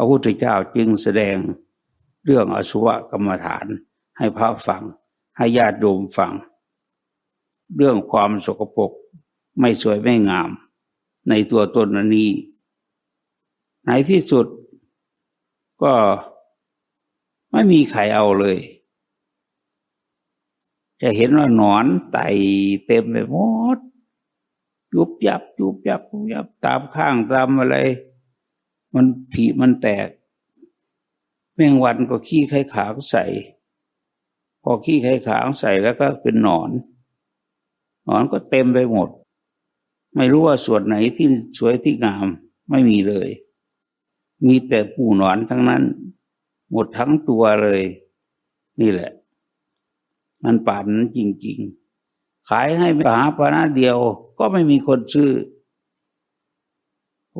พระพุทธเจ้าจึงแสดงเรื่องอสุภกรรมฐาน ให้พระฟัง ให้ญาติโยมฟัง เรื่องความสกปรกไม่สวยไม่งาม ในตัวตนนี้ในที่สุดก็ไม่มีใครเอาเลย จะเห็นว่าหนอนไต่เต็มไปหมดยุบยับยุบยับยุบยับตามข้างตามอะไร มันผีมันแตก แมงวันก็ขี้ไข่ขาวใส่ พอขี้ไข่ขาวใส่แล้วก็เป็นหนอน หนอนก็เต็มไปหมด ไม่รู้ว่าส่วนไหนที่สวยที่งามไม่มีเลย มีแต่ปูหนอนทั้งนั้น หมดทั้งตัวเลย นี่แหละ มันป่านนั้นจริง ๆ ขายให้ปหาปณะเดียวก็ไม่มีคนซื้อ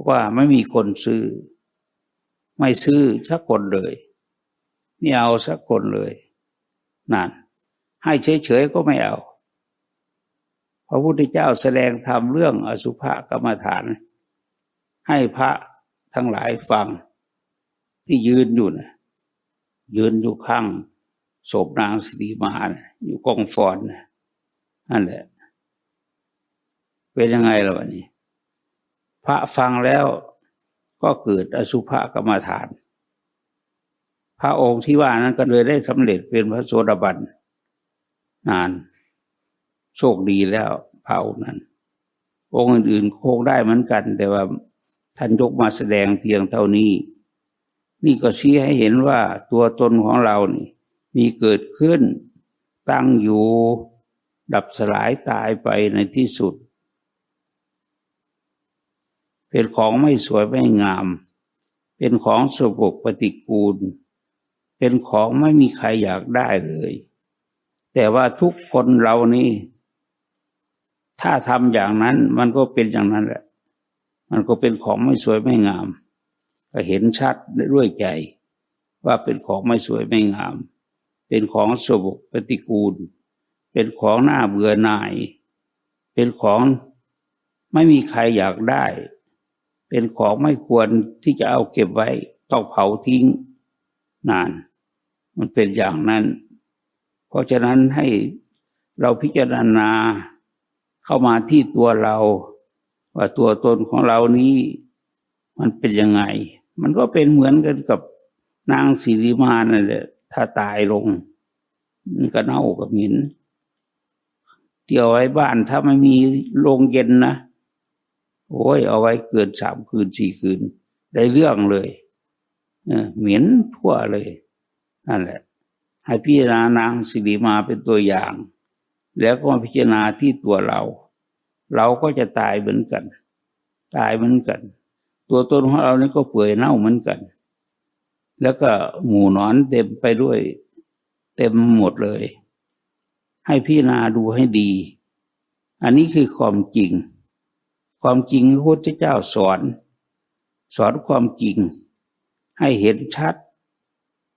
ว่าไม่มีคนซื้อ ไม่ซื้อสักคนเลยนี่เอาสักคนเลยนั่นให้เฉยๆก็ไม่เอาพระพุทธเจ้าแสดงธรรมเรื่องอสุภกรรมฐาน ให้พระทั้งหลายฟัง ที่ยืนอยู่นะยืนอยู่ข้างศพนางสิริมานะอยู่กองฟอนนะนั่นแหละ เป็นยังไงล่ะวันนี้ พระฟังแล้วก็เกิดอสุภกรรมฐาน พระองค์ที่ว่านั้นก็เลยได้สำเร็จเป็นพระโสดาบันนาน โชคดีแล้วพระองค์นั้น องค์อื่นๆโคงได้เหมือนกัน แต่ว่าท่านยกมาแสดงเพียงเท่านี้ นี่ก็ชี้ให้เห็นว่าตัวตนของเรานี่ มีเกิดขึ้นตั้งอยู่ดับสลายตายไปในที่สุด เป็นของไม่สวยไม่งาม เป็นของสกปรกปฏิกูล เป็นของไม่มีใครอยากได้เลย แต่ว่าทุกคนเรานี่ถ้าทำอย่างนั้นมันก็เป็นอย่างนั้นแหละ มันก็เป็นของไม่สวยไม่งาม ก็เห็นชัดด้วยใจ ว่าเป็นของไม่สวยไม่งาม เป็นของสบกปฏิกูล เป็นของหน้าเบื่อหน่าย เป็นของไม่มีใครอยากได้ เป็นของไม่ควรที่จะเอาเก็บไว้ต้องเผาทิ้งนาน มันเป็นอย่างนั้น เพราะฉะนั้นให้เราพิจารณาเข้ามาที่ตัวเรา ว่าตัวตนของเรานี้ มันเป็นยังไง มันก็เป็นเหมือนกันกับนางสิริมานั่นแหละถ้าตายลงมันก็เน่ากับหินเกี่ยวไว้บ้านถ้าไม่มีโรงเย็นนะ โอ้ยเอาไว้เกินสามคืนสี่คืน ได้เรื่องเลยเหม็นทั่วเลย นั่นแหละ ให้พิจารณานางสิริมาเป็นตัวอย่าง แล้วก็มาพิจารณาที่ตัวเรา เราก็จะตายเหมือนกัน ตายเหมือนกัน ตัวตนของเรานี่ก็เปื่อยเน่าเหมือนกัน แล้วก็หมู่นอนเต็มไปด้วย เต็มหมดเลย ให้พิจารณาดูให้ดี อันนี้คือความจริง ความจริงพระพุทธเจ้าสอน สอนความจริง ให้เห็นชัด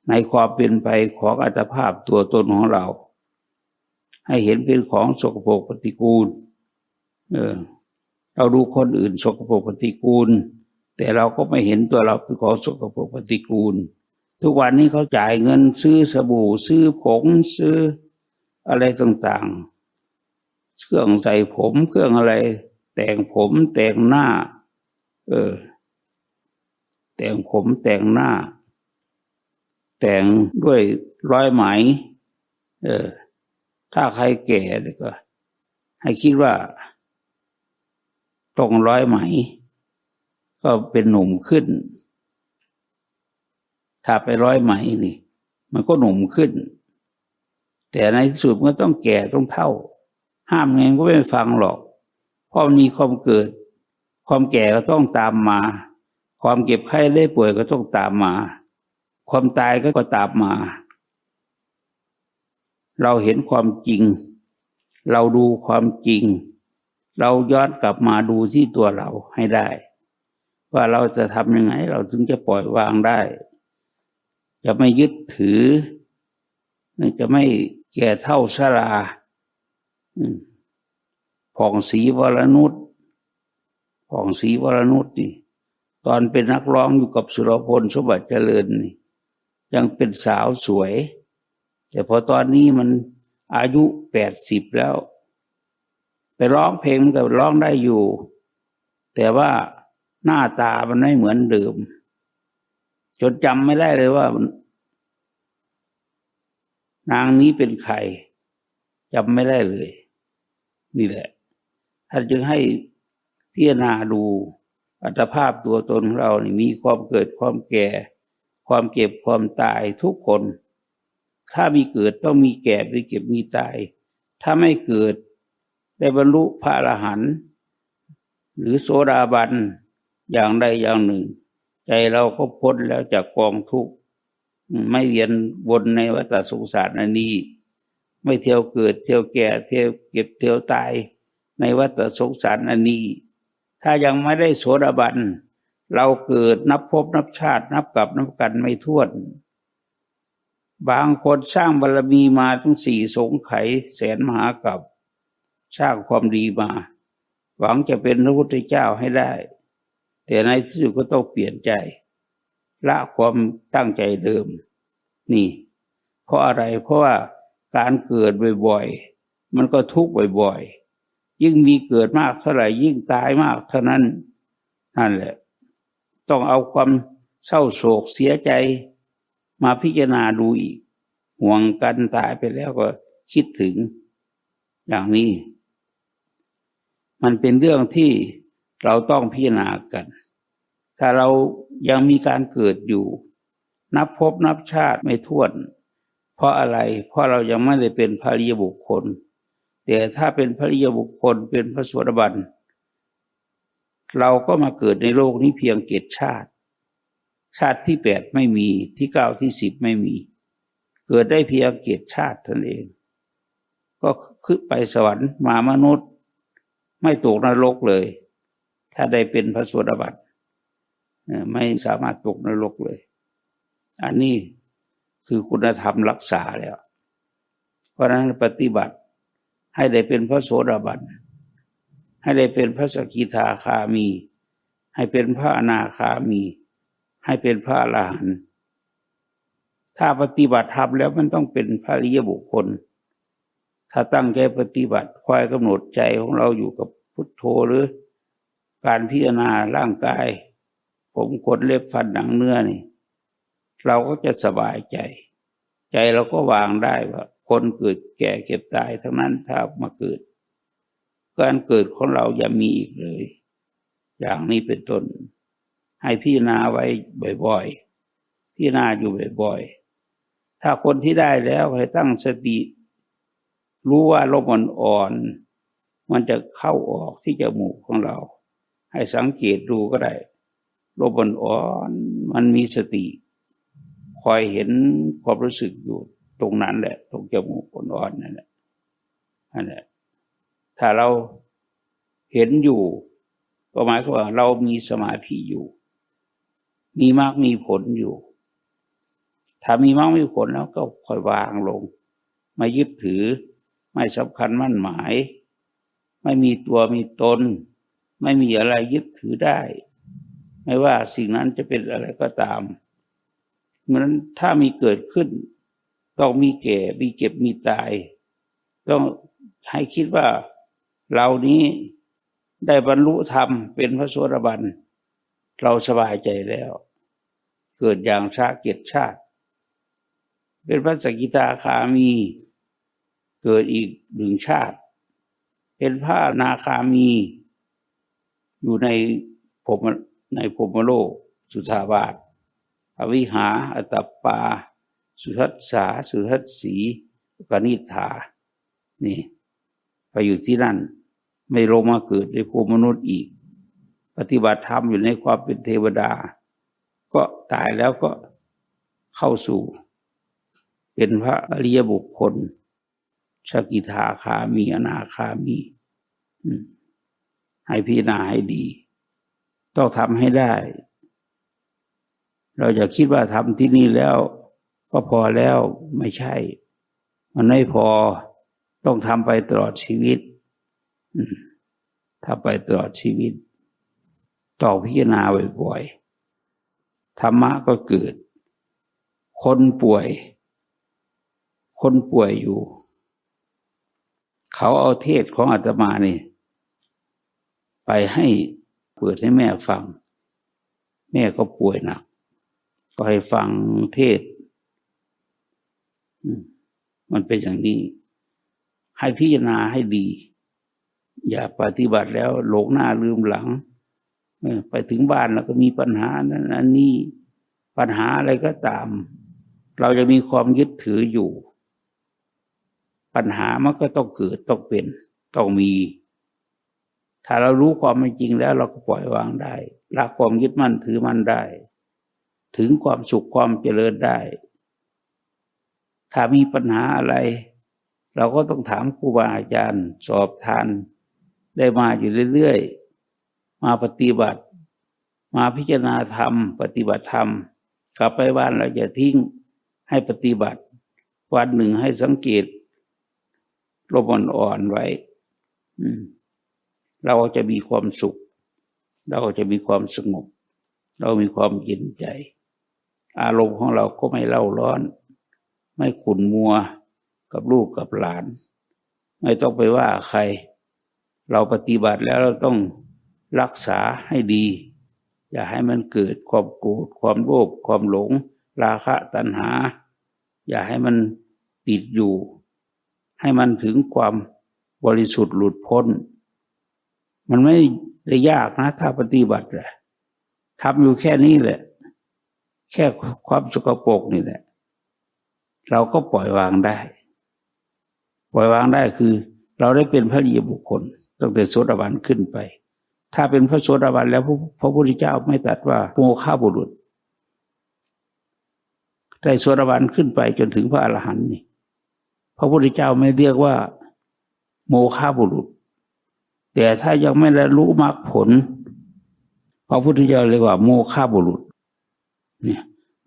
ในความเป็นไปของอัตภาพตัวตนของเรา ให้เห็นเป็นของสกปรกปฏิกูล เออ เราดูคนอื่นสกปรกปฏิกูล แต่เราก็ไม่เห็นตัวเราเป็นของสกปรกปฏิกูล ทุกวันนี้เขาจ่ายเงินซื้อสบู่ ซื้อผงซื้ออะไรต่างๆ เครื่องใส่ผมเครื่องอะไร แต่งผมแต่งหน้า เออ แต่งผมแต่งหน้า แต่งด้วยร้อยไหม เออ ถ้าใครแก่ก็ ให้คิดว่าตรงร้อยไหม ก็เป็นหนุ่มขึ้น ถ้าไปร้อยไหมนี่ มันก็หนุ่มขึ้น แต่ในที่สุดมันก็ต้องแก่ต้องเท่า ห้ามไงก็ไม่ฟังหรอก เพราะมีความเกิด ความแก่ก็ต้องตามมา ความเก็บไข้ได้ป่วยก็ต้องตามมา ความตายก็ก็ตามมา เราเห็นความจริง เราดูความจริง เราย้อนกลับมาดูที่ตัวเราให้ได้ ว่าเราจะทำยังไง เราถึงจะปล่อยวางได้ จะไม่ยึดถือ จะไม่แก่เท่าชรา ผ่องสีวรนุษผ่องสีวรนุษนี่ ตอนเป็นนักร้องอยู่กับสุรพลสมบัติเจริญนี่ยังเป็นสาวสวย แต่พอตอนนี้มันอายุแปดสิบแล้ว ไปร้องเพลงมันก็ร้องได้อยู่ แต่ว่าหน้าตามันไม่เหมือนเดิม จนจำไม่ได้เลยว่า นางนี้เป็นใครจำไม่ได้เลย นี่แหละ ท่านจึงให้พิจารณาดูอัตภาพตัวตนของเรานี่มีความเกิดความแก่ ความเก็บความตายทุกคน ถ้ามีเกิดต้องมีแก่มีเก็บมีตาย ถ้าไม่เกิดได้บรรลุพระอรหันต์หรือโสดาบันอย่างใดอย่างหนึ่ง ใจเราก็พ้นแล้วจากกองทุกข์ไม่เวียนวนในวัฏสงสารอันนี้ ไม่เที่ยวเกิดเที่ยวแก่เที่ยวเก็บเที่ยวตาย ในวัฏสงสารอันนี้ ถ้ายังไม่ได้โสดาบัน เราเกิดนับพบนับชาตินับกับนับกันไม่ท้วน บางคนสร้างบารมีมาทั้งสี่สงไขแสนมหากับ สร้างความดีมา หวังจะเป็นพระพุทธเจ้าให้ได้ แต่ในที่สุดก็ต้องเปลี่ยนใจ ละความตั้งใจเดิม นี่ เพราะอะไรเพราะว่าการเกิดบ่อยๆ มันก็ทุกข์บ่อยๆ ยิ่งมีเกิดมากเท่าไหร่ยิ่งตายมากเท่านั้นนั่นแหละ ต้องเอาความเศร้าโศกเสียใจมาพิจารณาดูอีก ห่วงกันตายไปแล้วก็คิดถึง อย่างนี้ มันเป็นเรื่องที่เราต้องพิจารณากัน ถ้าเรายังมีการเกิดอยู่ นับพบนับชาติไม่ท้วน เพราะอะไร เพราะเรายังไม่ได้เป็นพระริยบุคคล แต่ถ้าเป็นพระริยบุคคลเป็นพระสวดบันเราก็มาเกิดในโลกนี้เพียงเกตชาติ ชาติที่แปดไม่มีที่เก้าที่สิบไม่มี เกิดได้เพียงเกตชาติท่านเอง ก็ขึ้นไปสวรรค์มามนุษย์ ไม่ตกนรกเลย ถ้าได้เป็นพระสวดบันไม่สามารถตกนรกเลย อันนี้คือคุณธรรมรักษาแล้ว เพราะนั้นปฏิบัติ ให้ได้เป็นพระโสดาบัน ให้ได้เป็นพระสกิทาคามี ให้เป็นพระอนาคามี ให้เป็นพระอรหันต์ถ้าปฏิบัติทำแล้วมันต้องเป็นพระริยบุคคล ถ้าตั้งใจปฏิบัติคอยกำหนดใจของเราอยู่กับพุทโธหรือ การพิจารณาร่างกาย ผมขนเล็บฟันหนังเนื้อนี่ เราก็จะสบายใจ ใจเราก็วางได้ว่า คนเกิดแก่เก็บตายทั้งนั้นถ้ามาเกิด การเกิดของเราอย่ามีอีกเลย อย่างนี้เป็นต้น ให้พี่นาไว้บ่อยๆพี่นาอยู่บ่อยๆถ้าคนที่ได้แล้วให้ตั้งสติ รู้ว่าลมอ่อนๆมันจะเข้าออกที่จมูกของเรา ให้สังเกตดูก็ได้ลมอ่อนๆมันมีสติ คอยเห็นความรู้สึกอยู่ ตรงนั้นแหละ ตรงจมูกอ่อนๆนั่นแหละนั่นแหละ ถ้าเราเห็นอยู่ ก็หมายความว่า เรามีสมาธิอยู่ มีมากมีผลอยู่ ถ้ามีมากมีผลแล้วก็ค่อยวางลง ไม่ยึดถือ ไม่สำคัญมั่นหมาย ไม่มีตัวมีตน ไม่มีอะไรยึดถือได้ ไม่ว่าสิ่งนั้นจะเป็นอะไรก็ตามเพราะนั้นถ้ามีเกิดขึ้น ต้องมีแก่ มีเก็บ มีตาย ต้องให้คิดว่าเรานี้ได้บรรลุธรรมเป็นพระโสดาบัน เราสบายใจแล้ว เกิดอย่างชาเกียรติชาติ เป็นพระสกิทาคามี เกิดอีกหนึ่งชาติ เป็นพระนาคามี อยู่ในผมในพรหมโลกสุทาบาท อวิหา อัตตปา สุทัสสาสุทัสสีกนิธานี่ ไปอยู่ที่นั่น ไม่ลงมาเกิดในภูมิมนุษย์อีก ปฏิบัติธรรมอยู่ในความเป็นเทวดา ก็ตายแล้วก็เข้าสู่ เป็นพระอริยบุคคลสกิทาคามีอนาคามีให้พิจารณาให้ดี ต้องทำให้ได้ เราจะคิดว่าทำที่นี่แล้ว ก็พอแล้วไม่ใช่ มันไม่พอต้องทำไปตลอดชีวิตทำไปตลอดชีวิตต้อพิจารณาบ่อยๆธรรมะก็เกิด คนป่วย คนป่วยอยู่ เขาเอาเทศของอาตมานี่ ไปให้เปิดให้แม่ฟัง แม่ก็ป่วยหนักก็ให้ฟังเทศ มันเป็นอย่างนี้ ให้พิจารณาให้ดี อย่าปฏิบัติแล้วหลงหน้าลืมหลังไปถึงบ้านแล้วก็มีปัญหานั้นอันนี้ปัญหาอะไรก็ตาม เราจะมีความยึดถืออยู่ ปัญหามันก็ต้องเกิดต้องเป็นต้องมี ถ้าเรารู้ความเป็นจริงแล้ว เราก็ปล่อยวางได้ละความยึดมั่นถือมั่นได้ ถึงความสุขความเจริญได้ ถ้ามีปัญหาอะไร เราก็ต้องถามครูบาอาจารย์ สอบทาน ได้มาอยู่เรื่อยๆ มาปฏิบัติ มาพิจารณาธรรม ปฏิบัติธรรม กลับไปบ้านเราอย่าทิ้งให้ปฏิบัติ วันหนึ่งให้สังเกตลมอ่อนๆไว้อืมเราจะมีความสุข เราจะมีความสงบ เรามีความเย็นใจ อารมณ์ของเราก็ไม่เล่าร้อน ไม่ขุนมัวกับลูกกับหลาน ไม่ต้องไปว่าใคร เราปฏิบัติแล้วเราต้องรักษาให้ดี อย่าให้มันเกิดความโกรธความโลภความหลง ราคะตัณหา อย่าให้มันติดอยู่ ให้มันถึงความบริสุทธิ์หลุดพ้น มันไม่ได้ยากนะ ถ้าปฏิบัติแหละทำอยู่แค่นี้แหละ แค่ความสกปรกนี่แหละ เราก็ปล่อยวางได้ ปล่อยวางได้คือ เราได้เป็นพระรีบุคคลตั้งแต่โสดาบันขึ้นไป ถ้าเป็นพระโสดาบันแล้วพระพระพุทธเจ้าไม่ตัดว่าโมฆะบุรุษได้โสดาบันขึ้นไปจนถึงพระอรหันต์นี่ พระพุทธเจ้าไม่เรียกว่า โมฆะบุรุษ แต่ถ้ายังไม่ได้รู้มรรคผล พระพุทธเจ้าเรียกว่า โมฆะบุรุษ เนี่ย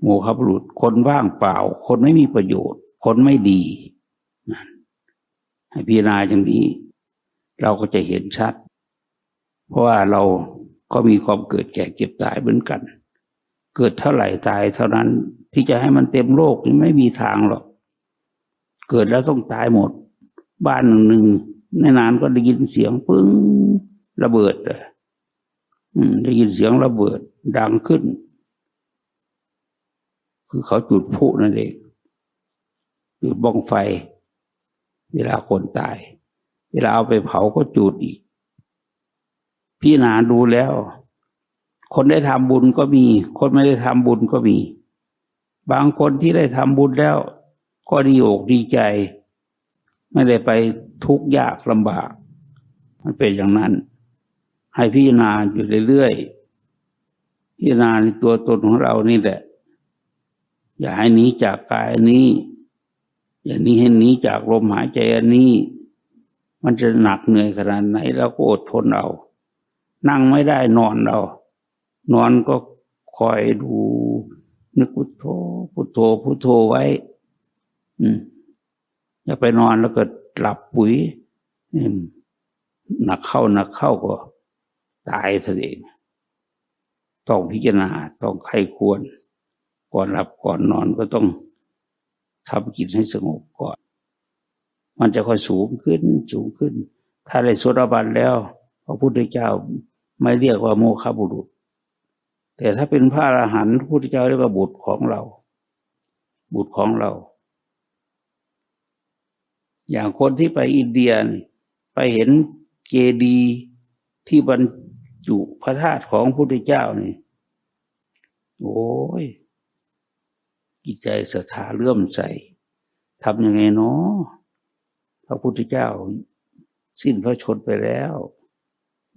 โมฆะบุรุษ คนว่างเปล่า คนไม่มีประโยชน์ คนไม่ดีนั่นให้พิจารณาอย่างนี้ เราก็จะเห็นชัด เพราะว่าเราก็มีความเกิดแก่เก็บตายเหมือนกัน เกิดเท่าไหร่ตายเท่านั้นที่จะให้มันเต็มโลกนี่ไม่มีทางหรอก เกิดแล้วต้องตายหมด บ้านหนึ่งหนึ่งในนานก็ได้ยินเสียงปึ้งระเบิดอืมได้ยินเสียงระเบิดดังขึ้น คือเขาจุดพลุนั่นเองจุดบ้องไฟ เวลาคนตาย เวลาเอาไปเผาก็จุดอีก พี่นาดูแล้ว คนได้ทำบุญก็มี คนไม่ได้ทำบุญก็มี บางคนที่ได้ทำบุญแล้ว ก็ดีอกดีใจ ไม่ได้ไปทุกข์ยากลำบาก มันเป็นอย่างนั้น ให้พิจารณาอยู่เรื่อยๆพิจารณาในตัวตนของเรานี่แหละ อย่าให้หนีจากกายนี้ อย่านี้ให้หนีจากลมหายใจอันนี้ มันจะหนักเหนื่อยขนาดไหนเราก็อดทนเอา นั่งไม่ได้นอนเอานอนก็คอยดู นึกพุทโธพุทโธพุทโธไว้ อืมอย่าไปนอนแล้วก็หลับปุ๋ยอืมหนักเข้าหนักเข้าก็ ตายซะเองต้องพิจารณาต้องใครควร ก่อนหลับก่อนนอนก็ต้องทำจิตให้สงบก่อน มันจะค่อยสูงขึ้นสูงขึ้น ถ้าได้โสดาบันแล้ว พระพุทธเจ้าไม่เรียกว่าโมฆะบุรุษ แต่ถ้าเป็นพระอรหันต์พระพุทธเจ้าเรียกว่าบุตรของเรา บุตรของเรา อย่างคนที่ไปอินเดียนี่ไปเห็นเจดีย์ที่บรรจุพระธาตุของพระพุทธเจ้านี่ โอ้ย จิตใจศรัทธาเลื่อมใสทำยังไงเนาะพระพุทธเจ้า สิ้นพระชนไปแล้ว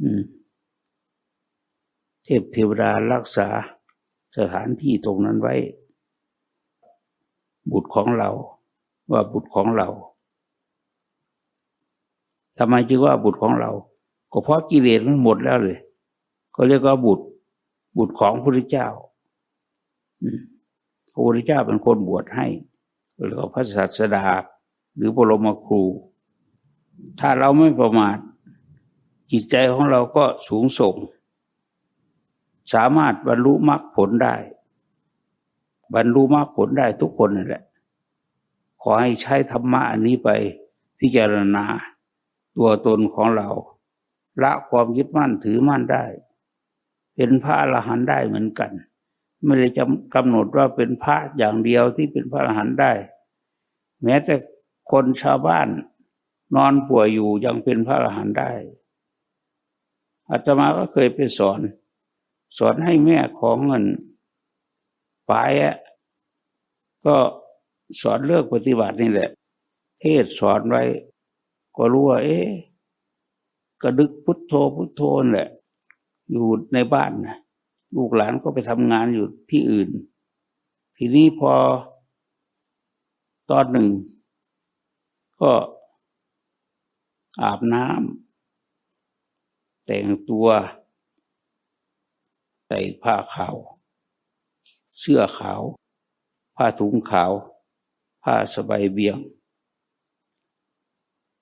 อืมเทพเทวดารักษาสถานที่ตรงนั้นไว้ บุตรของเรา ว่าบุตรของเราทำไมจึงว่าบุตรของเรา ก็เพราะกิเลสมันหมดแล้วเลย ก็เรียกว่าบุตร บุตรของพระพุทธเจ้า อืม ระพุทธเจ้าเป็นคนบวชให้เรียกว่าพระศาสดา หรือบรมครู ถ้าเราไม่ประมาท จิตใจของเราก็สูงส่ง สามารถบรรลุมรรคผลได้ บรรลุมรรคผลได้ทุกคนนั่นแหละ ขอให้ใช้ธรรมะอันนี้ไปพิจารณาตัวตนของเรา ละความยึดมั่นถือมั่นได้ เป็นพระอรหันต์ได้เหมือนกัน ไม่ได้จำกำหนดว่าเป็นพระอย่างเดียวที่เป็นพระอรหันต์ได้ แม้แต่คนชาวบ้านนอนป่วยอยู่ยังเป็นพระอรหันต์ได้อาตมาก็เคยไปสอน สอนให้แม่ของเงินปายอะก็สอนเลือกปฏิบัตินี่แหละ เทศสอนไว้ ก็รู้ว่า เอ๊ะกระดึกพุทโธพุทโธนั่นแหละ อยู่ในบ้านนะ ลูกหลานก็ไปทำงานอยู่ที่อื่น ทีนี้พอตอนหนึ่ง ก็อาบน้ำแต่งตัวใส่ผ้าขาว เสื้อขาว ผ้าถุงขาว ผ้าสบายเบียง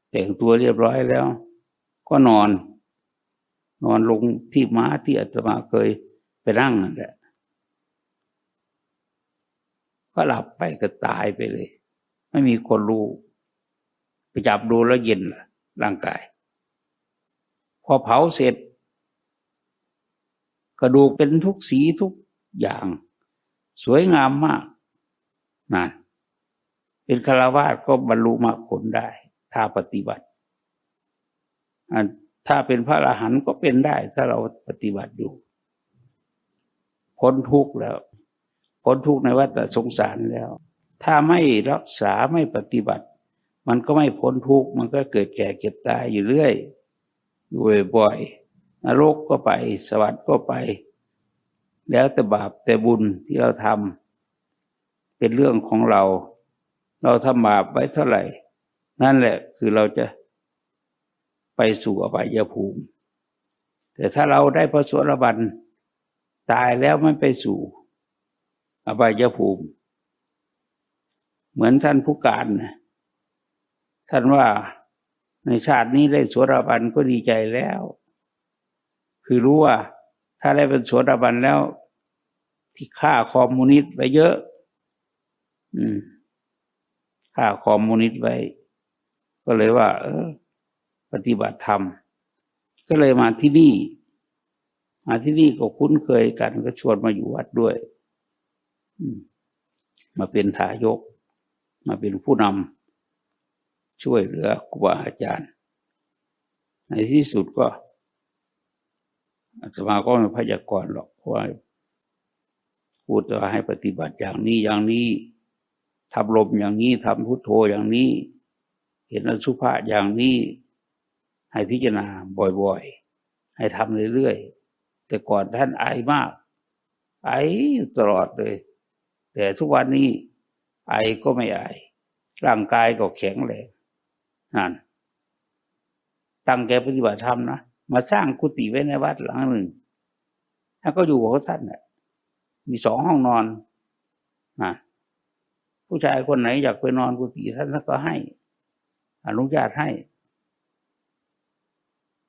แต่งตัวเรียบร้อยแล้ว ก็นอน นอนลงที่ม้าที่อาตมาเคย ไปนั่งนั่นแหละก็หลับไปก็ตายไปเลย ไม่มีคนรู้ไปจับดูแล้วเย็นล่ะ ร่างกาย พอเผาเสร็จ กระดูกเป็นทุกสีทุกอย่าง สวยงามมากนั่นเป็นคารวาสก็บรรลุมรรคผลได้ ถ้าปฏิบัติถ้าเป็นพระอรหันต์ก็เป็นได้ ถ้าเราปฏิบัติอยู่ พ้นทุกข์แล้ว พ้นทุกข์ในวัฏสงสารแล้ว ถ้าไม่รักษาไม่ปฏิบัติ มันก็ไม่พ้นทุกข์มันก็เกิดแก่เก็บตายอยู่เรื่อยอยู่บ่อยๆนรกก็ไป สวรรค์ก็ไป แล้วแต่บาปแต่บุญที่เราทำเป็นเรื่องของเรา เราทำบาปไว้เท่าไหร่ นั่นแหละคือเราจะไปสู่อบายภูมิ แต่ถ้าเราได้พระสวรบัน ตายแล้วไม่ไปสู่ อบายภูมิ เหมือนท่านผู้การนะท่านว่าในชาตินี้ได้สวรบันก็ดีใจแล้ว คือรู้ว่า ถ้าได้เป็นสวรบันแล้ว ที่ฆ่าคอมมูนิสต์ไว้เยอะ อืมฆ่าคอมมูนิสต์ไว้ ก็เลยว่า เออ ปฏิบัติธรรม ก็เลยมาที่นี่ มาที่นี่ก็คุ้นเคยกันก็ชวนมาอยู่วัดด้วยมาเป็นทายก มาเป็นผู้นำช่วยเหลือครูบาอาจารย์ ในที่สุดก็อาตมาก็ไม่พยากรณ์หรอกว่าพูดว่าให้ปฏิบัติอย่างนี้อย่างนี้ทำลมอย่างนี้ทำพุทโธอย่างนี้ เห็นอสุภะอย่างนี้ ให้พิจารณาบ่อยๆ ให้ทำเรื่อยๆ แต่ก่อนท่านไอมาก ไอตลอดเลย แต่ทุกวันนี้ไอก็ไม่ไอร่างกายก็แข็งแรงนั่นตั้งใจปฏิบัติธรรมนะมาสร้างกุฏิไว้ในวัดหลังหนึ่งท่านก็อยู่กับเขาท่านน่ะมีสองห้องนอนนะผู้ชายคนไหนอยากไปนอนกุฏิท่านก็ให้ อนุญาตให้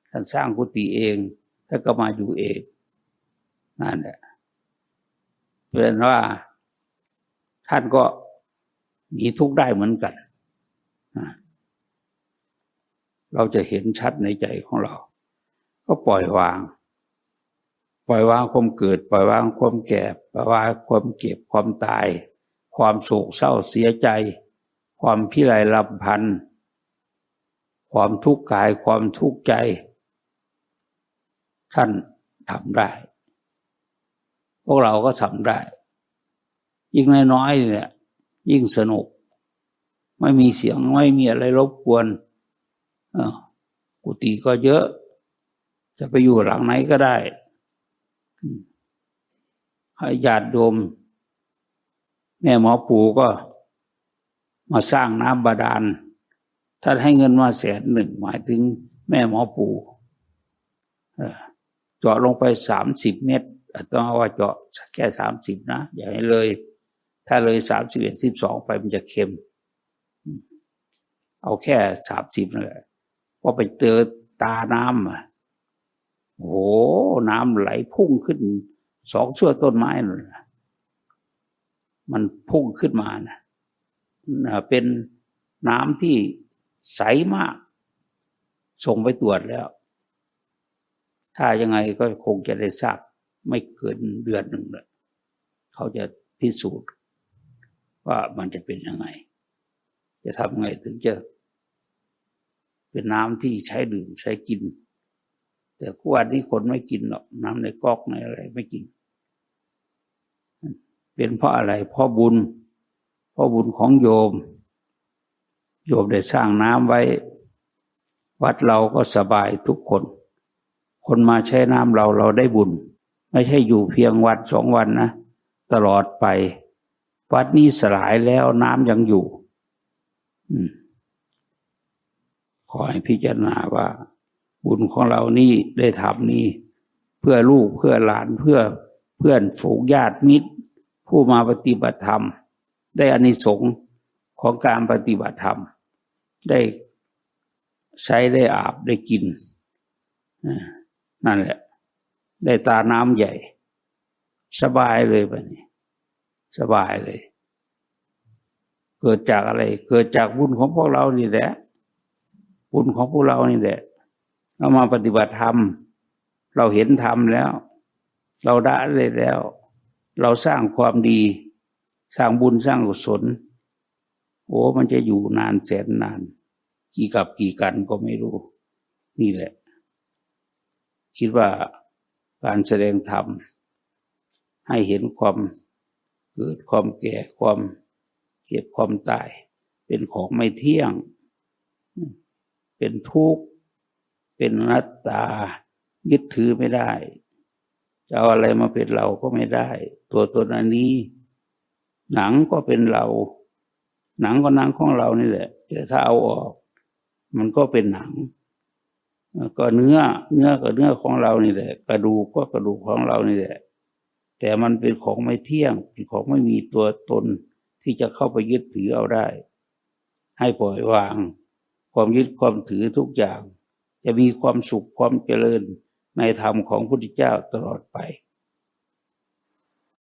ท่านสร้างกุฏิเอง ท่านก็มาอยู่เองนั่นแหละเป็นว่าท่านก็หนีทุกข์ได้เหมือนกัน เราจะเห็นชัดในใจของเรา ก็ปล่อยวาง ปล่อยวางความเกิด ปล่อยวางความแก่ ปล่อยวางความเก็บความตาย ความโศกเศร้าเสียใจ ความพิไรลำพันธ์ความทุกข์กายความทุกข์ใจ ท่านทำได้ พวกเราก็ทำได้ ยิ่งน้อยๆเนี่ย ยิ่งสนุก ไม่มีเสียงไม่มีอะไรรบกวนกุฏิก็เยอะ จะไปอยู่หลังไหนก็ได้ให้ญาติโยมแม่หมอปู่ก็มาสร้างน้ำบาดาลท่านให้เงินมาแสนหนึ่งหมายถึงแม่หมอปู่ เจาะลงไปสามสิบเมตรต้องเอาว่าเจาะแค่สามสิบนะ อย่าให้เลย ถ้าเลยสามสิบเอ็ดสิบสองไปมันจะเค็ม เอาแค่สามสิบนั่นแหละพอไปเจอตาน้ำอะโอ้น้ำไหลพุ่งขึ้นสองชั่วต้นไม้นั่นมันพุ่งขึ้นมานะเป็นน้ำที่ใสมาก ส่งไปตรวจแล้ว ถ้ายังไงก็คงจะได้ทราบไม่เกินเดือนหนึ่งเลยเขาจะพิสูจน์ ว่ามันจะเป็นยังไง จะทำไงถึงจะ เป็นน้ำที่ใช้ดื่มใช้กิน แต่ขวดนี้คนไม่กินหรอกน้ำในก๊อกในอะไรไม่กิน เป็นเพราะอะไร เพราะบุญ เพราะบุญของโยม โยมได้สร้างน้ำไว้ วัดเราก็สบายทุกคน คนมาใช้น้ำเราเราได้บุญ ไม่ใช่อยู่เพียงวันสองวันนะ ตลอดไป วัดนี้สลายแล้วน้ำยังอยู่อืมขอให้พิจารณาว่า บุญของเรานี่ได้ทำนี่ เพื่อลูกเพื่อหลานเพื่อเพื่อนฝูงญาติมิตร ผู้มาปฏิบัติธรรม ได้อานิสงส์ของการปฏิบัติธรรม ได้ใช้ได้อาบได้กินอ่า นั่นแหละ ได้ตาน้ำใหญ่ สบายเลยแบบนี้ สบายเลย เกิดจากอะไร เกิดจากบุญของพวกเรานี่แหละ บุญของพวกเรานี่แหละเรามาปฏิบัติธรรม เราเห็นธรรมแล้ว เราได้เลยแล้ว เราสร้างความดี สร้างบุญสร้างกุศลโอ้มันจะอยู่นานแสนนาน กี่กับกี่กันก็ไม่รู้ นี่แหละ คิดว่าการแสดงธรรมให้เห็นความเกิดความแก่ความเก็บความตาย เป็นของไม่เที่ยง เป็นทุกข์ เป็นนัตตา ยึดถือไม่ได้ จะเอาอะไรมาเป็นเราก็ไม่ได้ ตัวตนอันนี้ หนังก็เป็นเรา หนังก็หนังของเรานี่แหละแต่ถ้าเอาออก มันก็เป็นหนัง ก็เนื้อเนื้อก็เนื้อของเรานี่แหละ กระดูกก็กระดูกของเรานี่แหละ แต่มันเป็นของไม่เที่ยงเป็นของไม่มีตัวตนที่จะเข้าไปยึดถือเอาได้ ให้ปล่อยวาง ความยึดความถือทุกอย่าง จะมีความสุขความเจริญในธรรมของพระพุทธเจ้าตลอดไป